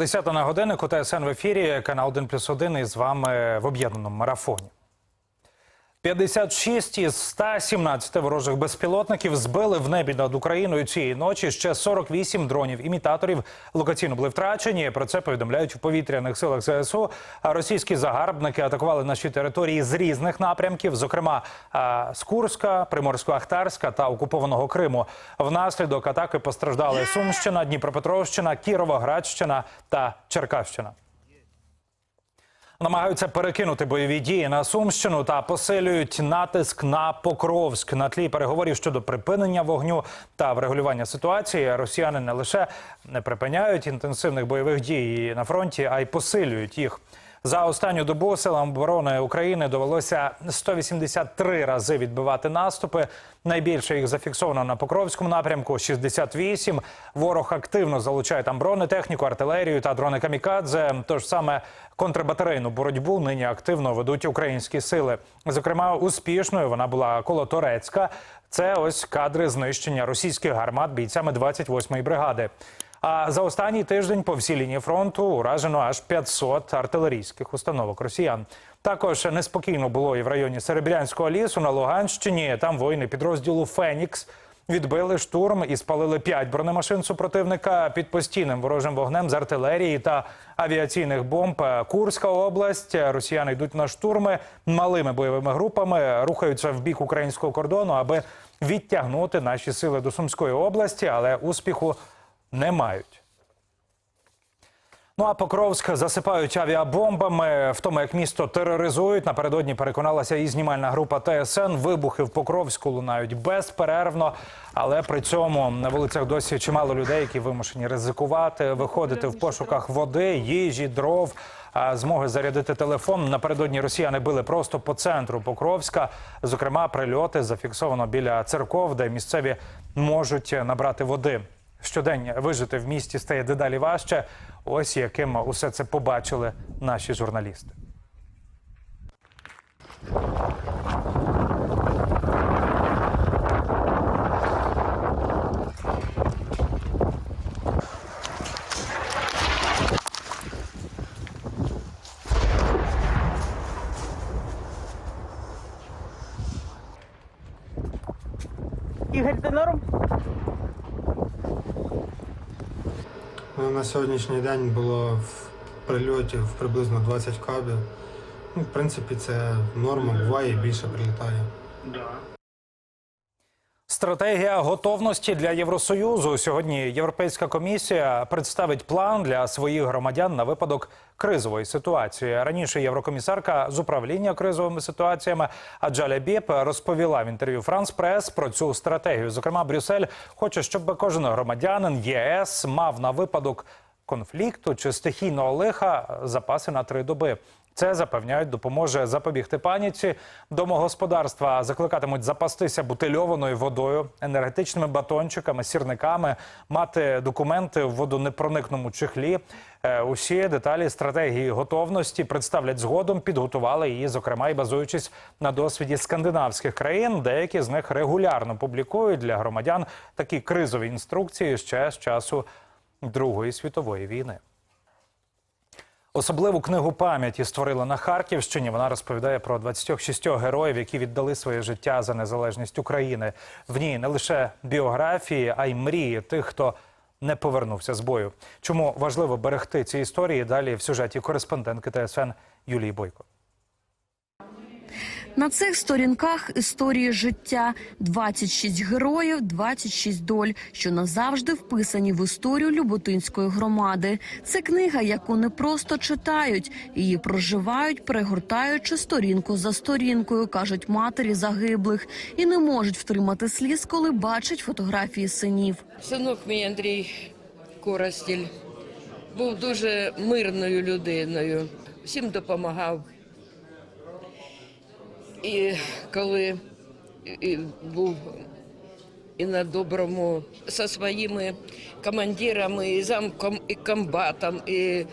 Десята на годиннику ТСН в ефірі, канал 1 плюс 1 і з вами в об'єднаному марафоні. 56 із 117 ворожих безпілотників збили в небі над Україною цієї ночі. Ще 48 дронів-імітаторів локаційно були втрачені. Про це повідомляють в повітряних силах ЗСУ. А російські загарбники атакували наші території з різних напрямків, зокрема з Курська, Приморсько-Ахтарська та окупованого Криму. Внаслідок атаки постраждали Сумщина, Дніпропетровщина, Кіровоградщина та Черкащина. Намагаються перекинути бойові дії на Сумщину та посилюють натиск на Покровськ на тлі переговорів щодо припинення вогню та врегулювання ситуації. Росіяни не лише не припиняють інтенсивних бойових дій на фронті, а й посилюють їх. За останню добу силам оборони України довелося 183 рази відбивати наступи. Найбільше їх зафіксовано на Покровському напрямку 68. Ворог активно залучає там бронетехніку, артилерію та дрони камікадзе. Тож саме контрбатарейну боротьбу нині активно ведуть українські сили. Зокрема, успішною вона була коло Торецька. Це ось кадри знищення російських гармат бійцями 28-ї бригади. А за останній тиждень по всій лінії фронту уражено аж 500 артилерійських установок росіян. Також неспокійно було і в районі Серебрянського лісу на Луганщині. Там воїни підрозділу Фенікс відбили штурм і спалили 5 бронемашин супротивника під постійним ворожим вогнем з артилерії та авіаційних бомб. Курська область. Росіяни йдуть на штурми малими бойовими групами, рухаються в бік українського кордону, аби відтягнути наші сили до Сумської області, але успіху не мають. Ну а Покровськ засипають авіабомбами. В тому, як місто тероризують, напередодні переконалася і знімальна група ТСН. Вибухи в Покровську лунають безперервно, але при цьому на вулицях досі чимало людей, які вимушені ризикувати, виходити в пошуках води, їжі, дров. Змоги зарядити телефон напередодні росіяни били просто по центру Покровська. Зокрема, прильоти зафіксовано біля церков, де місцеві можуть набрати води. Щодень вижити в місті стає дедалі важче. Ось яким усе це побачили наші журналісти. Ігор, ти? Ну, На сьогоднішній день було в прильотів приблизно 20 кабів. Ну, в принципі, це норма, буває і більше прилітає. Стратегія готовності для Євросоюзу. Сьогодні Європейська комісія представить план для своїх громадян на випадок кризової ситуації. Раніше єврокомісарка з управління кризовими ситуаціями Аджаля Бєп розповіла в інтерв'ю Франс Прес про цю стратегію. Зокрема, Брюссель хоче, щоб кожен громадянин ЄС мав на випадок конфлікту чи стихійного лиха запаси на три доби. Це запевняють, допоможе запобігти паніці. Домогосподарства закликатимуть запастися бутильованою водою, енергетичними батончиками, сірниками, мати документи в водонепроникному чехлі. Е, Усі деталі стратегії готовності представлять згодом. Підготували її, зокрема, і базуючись на досвіді скандинавських країн. Деякі з них регулярно публікують для громадян такі кризові інструкції ще з часу Другої світової війни. Особливу книгу пам'яті створила на Харківщині. Вона розповідає про 26 героїв, які віддали своє життя за незалежність України. В ній не лише біографії, а й мрії тих, хто не повернувся з бою. Чому важливо берегти ці історії? Далі в сюжеті кореспондентки ТСН Юлії Бойко. На цих сторінках історії життя 26 героїв, 26 доль, що назавжди вписані в історію Люботинської громади. Це книга, яку не просто читають, її проживають, перегортаючи сторінку за сторінкою, кажуть матері загиблих, і не можуть втримати сліз, коли бачать фотографії синів. Синок мій Андрій Коростіль був дуже мирною людиною, всім допомагав. І коли і був і на доброму со своїми командирами, і замком, і комбатом, і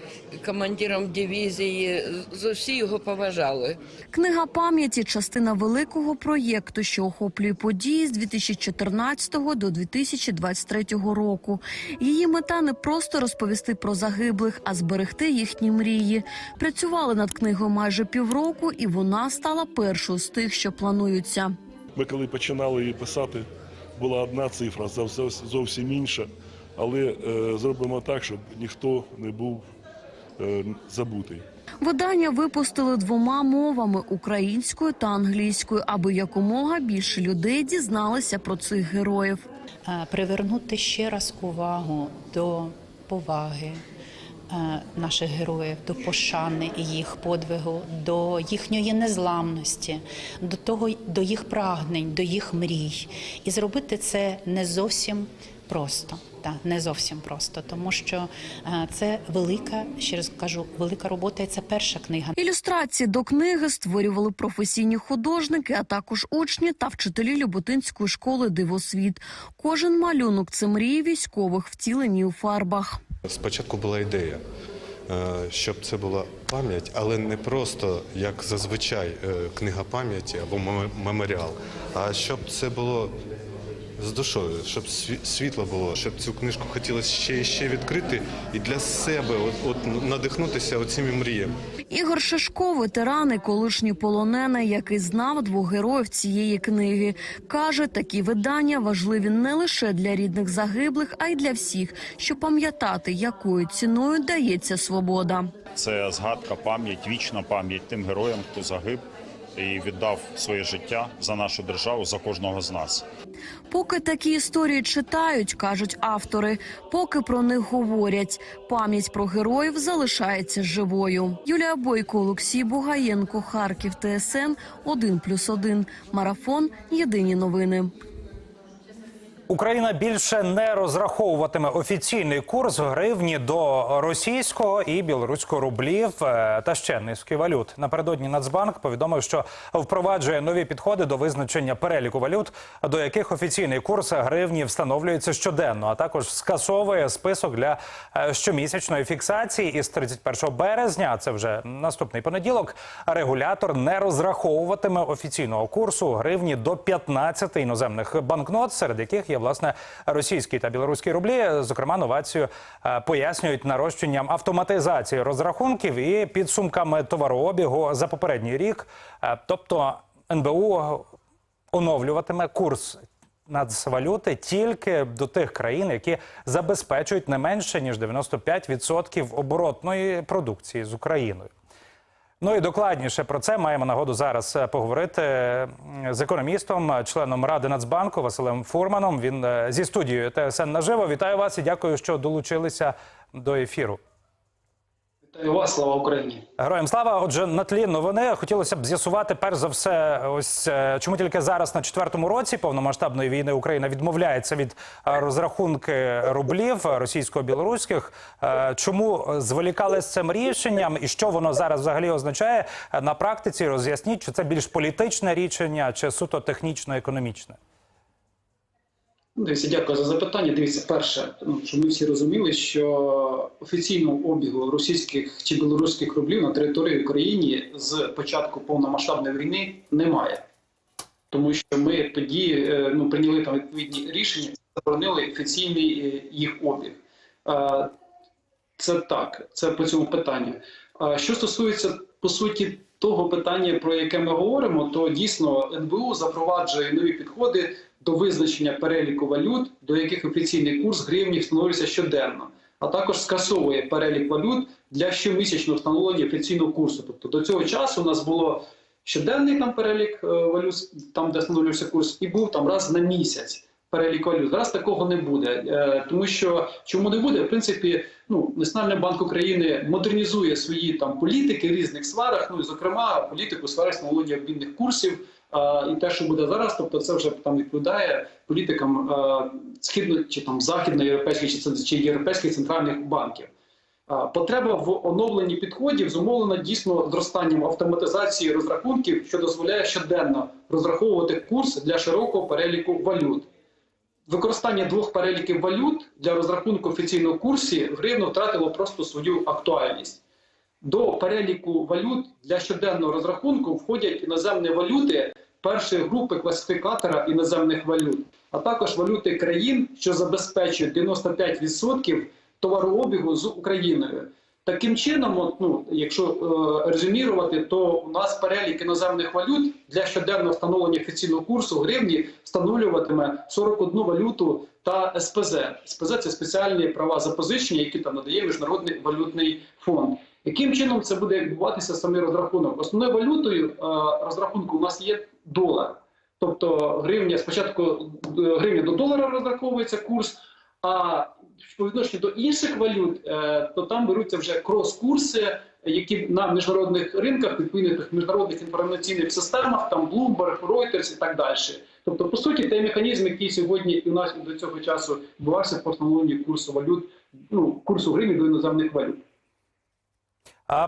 командиром дивізії. З усі його поважали. Книга пам'яті частина великого проєкту, що охоплює події з 2014 до 2023 року. Її мета не просто розповісти про загиблих, а зберегти їхні мрії. Працювали над книгою майже півроку, і вона стала першою з тих, що плануються. Ми коли починали її писати, була одна цифра, зовс- зовсім інша. Але е, зробимо так, щоб ніхто не був е, забутий. Видання випустили двома мовами українською та англійською, аби якомога більше людей дізналися про цих героїв. Е, привернути ще раз увагу до поваги наших героїв, до пошани їх подвигу, до їхньої незламності, до того до їх прагнень, до їх мрій. І зробити це не зовсім просто. Та не зовсім просто, тому що е, це велика, ще раз кажу, велика робота. І це перша книга. Ілюстрації до книги створювали професійні художники, а також учні та вчителі Люботинської школи Дивосвіт. Кожен малюнок це мрії військових, втілені у фарбах. Спочатку була ідея, е, щоб це була пам'ять, але не просто як зазвичай е, книга пам'яті або меморіал, а щоб це було з душою, щоб світло було, щоб цю книжку хотілося ще і ще відкрити і для себе от, от надихнутися оціми мріями. Ігор Шишко, ветеран і колишній полонений, який знав двох героїв цієї книги, каже, такі видання важливі не лише для рідних загиблих, а й для всіх, щоб пам'ятати, якою ціною дається свобода. Це згадка, пам'ять, вічна пам'ять тим героям, хто загиб і віддав своє життя за нашу державу, за кожного з нас. Поки такі історії читають, кажуть автори, поки про них говорять, пам'ять про героїв залишається живою. Юлія Бойко, Олексій Бугаєнко, Харків, ТСН 1+,1. Марафон. Єдині новини. Україна більше не розраховуватиме офіційний курс гривні до російського і білоруського рублів е, та ще низки валют. Напередодні Нацбанк повідомив, що впроваджує нові підходи до визначення переліку валют, до яких офіційний курс гривні встановлюється щоденно, а також скасовує список для е, щомісячної фіксації. Із 31 березня, це вже наступний понеділок. Регулятор не розраховуватиме офіційного курсу гривні до 15 іноземних банкнот, серед яких є власне російські та білоруські рублі. Зокрема, новацію е, пояснюють нарощенням автоматизації розрахунків і підсумками товарообігу за попередній рік. Е, Тобто НБУ оновлюватиме курс нацвалюти тільки до тих країн, які забезпечують не менше ніж 95% оборотної продукції з Україною. Ну і докладніше про це маємо нагоду зараз е, поговорити з економістом, е, членом ради Нацбанку Василем Фурманом. Він е, зі студією ТСН наживо. Вітаю вас і дякую, що долучилися до ефіру. Вітаю вас, слава Україні! Героям слава. Отже, на тлі новини хотілося б з'ясувати перш за все, ось е, чому тільки зараз на четвертому році повномасштабної війни Україна відмовляється від е, розрахунки рублів російсько-білоруських. Е, Чому зволікали з цим рішенням, і що воно зараз взагалі означає на практиці? Роз'ясніть, чи це більш політичне рішення, чи суто технічно-економічне? Ну, Дивіться, дякую за запитання. Дивіться, перше, ну, щоб ми всі розуміли, що офіційного обігу російських чи білоруських рублів на території України з початку повномасштабної війни немає. Тому що ми тоді е, ну, прийняли там відповідні рішення, заборонили офіційний е, їх обіг. Е, Це так, це по цьому питанню. Що стосується по суті того питання, про яке ми говоримо, то дійсно НБУ запроваджує нові підходи до визначення переліку валют, до яких офіційний курс гривні встановлюється щоденно, а також скасовує перелік валют для щомісячного встановлення офіційного курсу. Тобто до цього часу у нас було щоденний там перелік е, валют, там де встановлювався курс, і був там раз на місяць перелік валют. Зараз такого не буде. Е, Тому що чому не буде? В принципі, ну Національний банк України модернізує свої там політики в різних сферах. Ну і зокрема політику сфері встановлення обмінних курсів. І те, що буде зараз, тобто це вже там відповідає політикам східно чи там західноєвропейських чи, чи європейських центральних банків. Потреба в оновленні підходів зумовлена дійсно зростанням автоматизації розрахунків, що дозволяє щоденно розраховувати курс для широкого переліку валют. використання двох переліків валют для розрахунку офіційного курсу гривна втратило просто свою актуальність. До переліку валют для щоденного розрахунку входять іноземні валюти першої групи класифікатора іноземних валют, а також валюти країн, що забезпечують 95% товарообігу з Україною. Таким чином, от, ну, якщо е, резюмірувати, то у нас перелік іноземних валют для щоденного встановлення офіційного курсу гривні встановлюватиме 41 валюту та СПЗ. СПЗ це спеціальні права запозичення, які там надає Міжнародний валютний фонд. Яким чином це буде відбуватися самий розрахунок? Основною валютою е, розрахунку у нас є долар. Тобто гривня спочатку е, гривня до долара розраховується курс, а по відношенню до інших валют, е, то там беруться вже крос-курси, які на міжнародних ринках, відповідних міжнародних інформаційних системах, там Bloomberg, Reuters і так далі. Тобто, по суті, той механізм, який сьогодні у нас до цього часу відбувався по встановленні курсу валют, ну курсу гривні до іноземних валют. А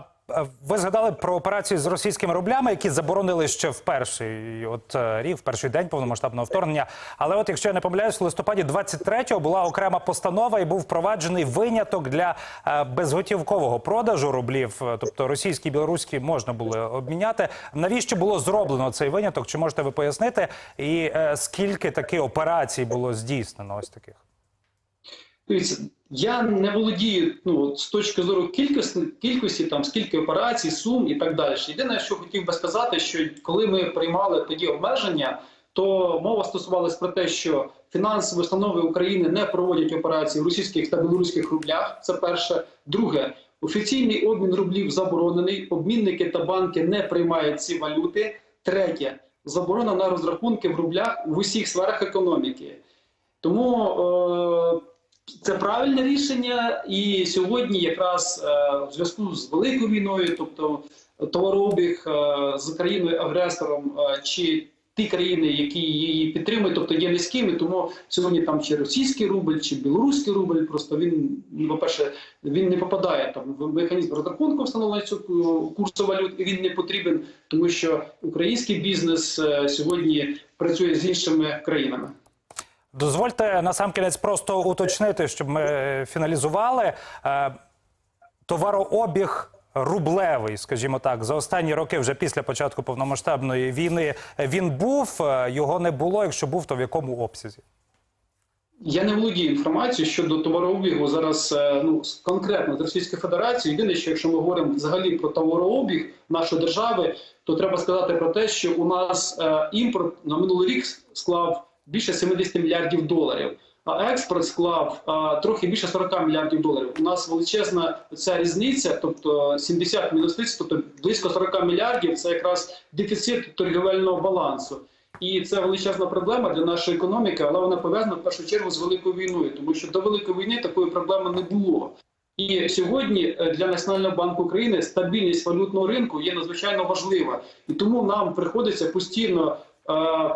ви згадали про операцію з російськими рублями, які заборонили ще в перший от е, рік, в перший день повномасштабного вторгнення. Але от якщо я не помиляюсь, в листопаді 23-го була окрема постанова і був впроваджений виняток для е, безготівкового продажу рублів. Тобто російські і білоруські можна було обміняти. Навіщо було зроблено цей виняток? Чи можете ви пояснити? І е, скільки таких операцій було здійснено? Ось таких? Дивіться, я не володію ну, з точки зору кількості, кількості там скільки операцій, сум і так далі. Єдине, що хотів би сказати, що коли ми приймали тоді обмеження, то мова стосувалась про те, що фінансові установи України не проводять операції в російських та білоруських рублях. Це перше. Друге, офіційний обмін рублів заборонений. Обмінники та банки не приймають ці валюти. Третє заборона на розрахунки в рублях в усіх сферах економіки. Тому е, це правильне рішення, і сьогодні, якраз е, в зв'язку з великою війною, тобто товарообіг е, з країною-агресором е, чи ті країни, які її підтримують, тобто є низькими, тому сьогодні там чи російський рубль, чи білоруський рубль, просто він, ну, по-перше, він не попадає там в механізм розрахунку встановлення цього курсу валют, і він не потрібен, тому що український бізнес сьогодні працює з іншими країнами. Дозвольте насамкінець просто уточнити, щоб ми фіналізували. Е, Товарообіг рублевий, скажімо так, за останні роки, вже після початку повномасштабної війни, він був, е, його не було. Якщо був, то в якому обсязі? Я не володію інформацією щодо товарообігу зараз е, ну конкретно з Російської Федерації. Єдине, що якщо ми говоримо взагалі про товарообіг нашої держави, то треба сказати про те, що у нас імпорт на минулий рік склав більше 70 мільярдів доларів. А експорт склав е, трохи більше 40 мільярдів доларів. У нас величезна ця різниця, тобто 70 мінус 30, тобто близько 40 мільярдів. Це якраз дефіцит торгівельного балансу. І це величезна проблема для нашої економіки, але вона пов'язана в першу чергу з великою війною, тому що до великої війни такої проблеми не було. І сьогодні е, для Національного банку України стабільність валютного ринку є надзвичайно важлива, і тому нам приходиться постійно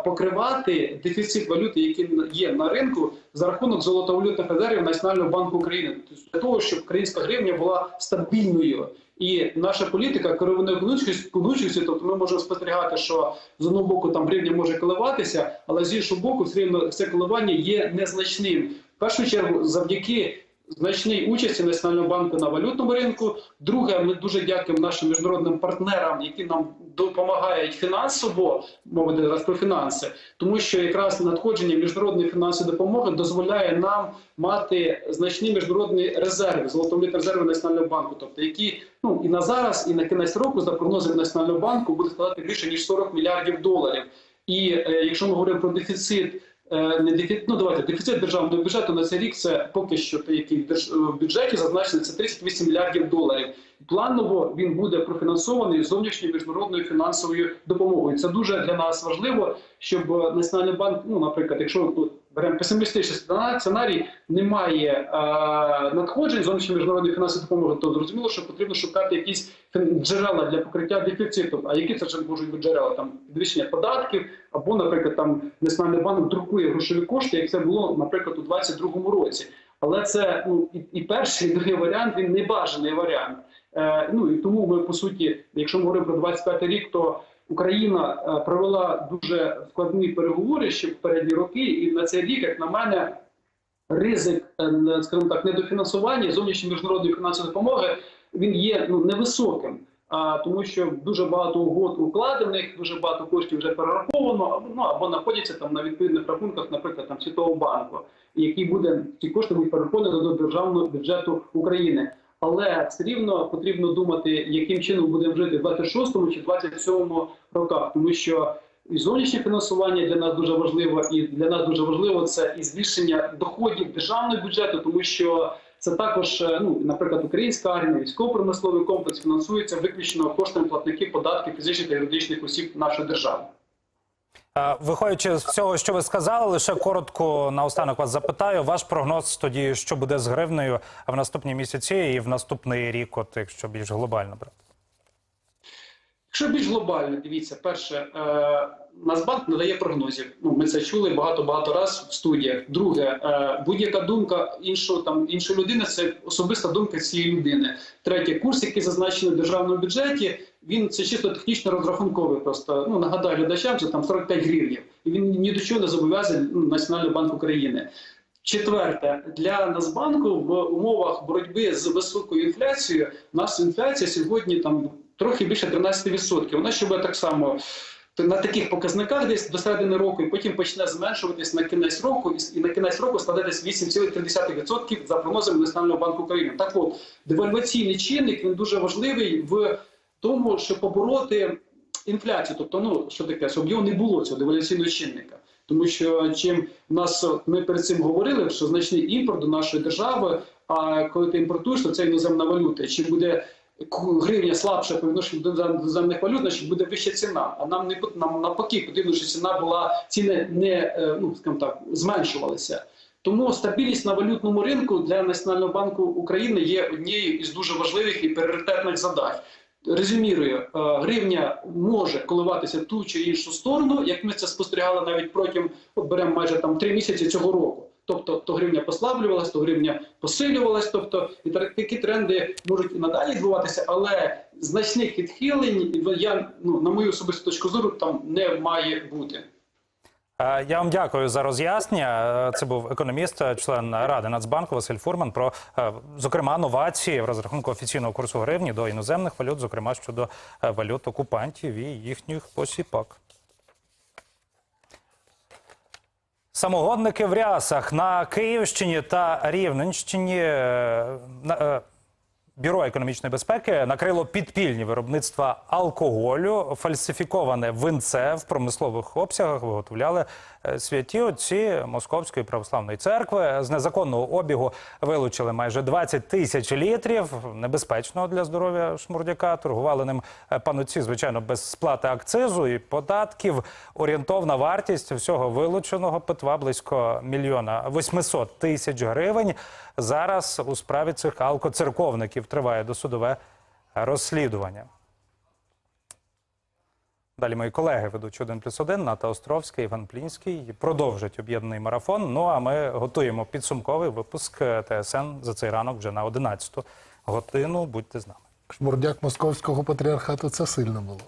покривати дефіцит валюти, який є на ринку, за рахунок золотовалютних резервів Національного банку України, Тобто для того, щоб українська гривня була стабільною. І наша політика керована економічністю, тобто ми можемо спостерігати, що з одного боку там гривня може коливатися, але з іншого боку, все рівно це коливання є незначним. В першу чергу, завдяки значній участі Національного банку на валютному ринку. Друге, ми дуже дякуємо нашим міжнародним партнерам, які нам допомагають фінансово, мова зараз про фінанси, тому що якраз надходження міжнародної фінансової допомоги дозволяє нам мати значні міжнародні резерви, золотовалютні резерви Національного банку, тобто які ну і на зараз, і на кінець року, за прогнозами Національного банку, буде складати більше ніж 40 мільярдів доларів. І е, якщо ми говоримо про дефіцит. Е, Не дефіцит, ну давайте дефіцит державного бюджету на цей рік це поки що який в бюджеті зазначений, це 38 мільярдів доларів. Планово він буде профінансований зовнішньою міжнародною фінансовою допомогою. Це дуже для нас важливо, щоб е, національний банк, ну наприклад, якщо беремо песимістичний сцена- сценарій, немає е, надходжень зовнішньої міжнародної фінансової допомоги, то зрозуміло, що потрібно шукати якісь джерела для покриття дефіциту. А які це можуть бути джерела? Там підвищення податків, або, наприклад, там Національний банк друкує грошові кошти, як це було, наприклад, у 2022 році. Але це ну і, і перший і другий варіант він не бажаний варіант. Е, ну і тому ми по суті, якщо ми говоримо про 25 рік, то Україна е, провела дуже складні переговори ще в попередні роки, і на цей рік, як на мене, ризик, е, скажімо так, недофінансування зовнішньої міжнародної фінансової допомоги він є ну невисоким. А тому, що дуже багато угод укладених, дуже багато коштів вже перераховано, або ну або знаходяться там на відповідних рахунках, наприклад, там Світового банку, які буде ці кошти будуть перераховані до державного бюджету України. Але все рівно потрібно думати, яким чином будемо жити в 26-му чи 27-му роках, тому що і зовнішнє фінансування для нас дуже важливо, і для нас дуже важливо це і збільшення доходів державного бюджету, тому що це також, е, ну наприклад, українська армія, військово-промисловий комплекс фінансується виключно коштами платників податків фізичних та юридичних осіб нашої держави. Е, Виходячи з цього, що ви сказали, лише коротко наостанок вас запитаю. Ваш прогноз тоді, що буде з гривнею в наступні місяці і в наступний рік, от якщо більш глобально брати. Якщо більш глобально, дивіться, перше, е, Нацбанк не дає прогнозів. Ну, ми це чули багато багато раз в студіях. Друге, е, будь-яка думка іншого там іншої людини це особиста думка цієї людини. Третє, курс, який зазначений в державному бюджеті, він це чисто технічно розрахунковий. Просто ну нагадаю глядачам, це там 45 гривень, і він ні до чого не зобов'язаний ну, Національний банк України. Четверте, для Нацбанку в умовах боротьби з високою інфляцією, у нас інфляція сьогодні там трохи більше 13%. Вона ще так само на таких показниках десь до середини року, і потім почне зменшуватись на кінець року, і- на кінець року складе десь 8,3% за прогнозами Національного банку України. Так от, девальваційний чинник він дуже важливий в тому, щоб побороти інфляцію. Тобто, ну що таке, щоб його не було цього девальваційного чинника. Тому що чим нас ми перед цим говорили, що значний імпорт до нашої держави. А коли ти імпортуєш, то це іноземна валюта. Чим буде гривня слабша по відношенню до інозем- іноземних валют, значить буде вища ціна. А нам не нам навпаки потрібно, щоб ціна була ціни не е, ну скажімо так зменшувалися. Тому стабільність на валютному ринку для Національного банку України є однією із дуже важливих і пріоритетних задач. Резюмірую, е, гривня може коливатися ту чи іншу сторону, як ми це спостерігали навіть протягом от беремо майже там три місяці цього року. Тобто то гривня послаблювалась, то гривня посилювалась. Тобто і такі тренди можуть і надалі відбуватися, але значних відхилень я ну на мою особисту точку зору там не має бути. Е, Я вам дякую за роз'яснення. Е, Це був економіст, е, член ради Нацбанку Василь Фурман про зокрема новації в розрахунку офіційного курсу гривні до іноземних валют, зокрема щодо валют окупантів і їхніх посіпак. Самогонники в рясах на Київщині та Рівненщині е, е, Бюро економічної безпеки накрило підпільні виробництва алкоголю, фальсифіковане винце в промислових обсягах виготовляли святі отці Московської православної церкви. З незаконного обігу вилучили майже 20 тисяч літрів. Небезпечного для здоров'я шмурдяка. Торгували ним е, пануці, звичайно, без сплати акцизу і податків. Орієнтовна вартість всього вилученого питва близько мільйона 800 тисяч гривень. Зараз у справі цих алкоцерковників триває досудове розслідування. Далі мої колеги ведучі 1 плюс 1, Ната Островська, Іван Плінський продовжать об'єднаний марафон. Ну а ми готуємо підсумковий випуск ТСН за цей ранок вже на 11 годину. Будьте з нами. Шмурдяк московського патріархату це сильно було.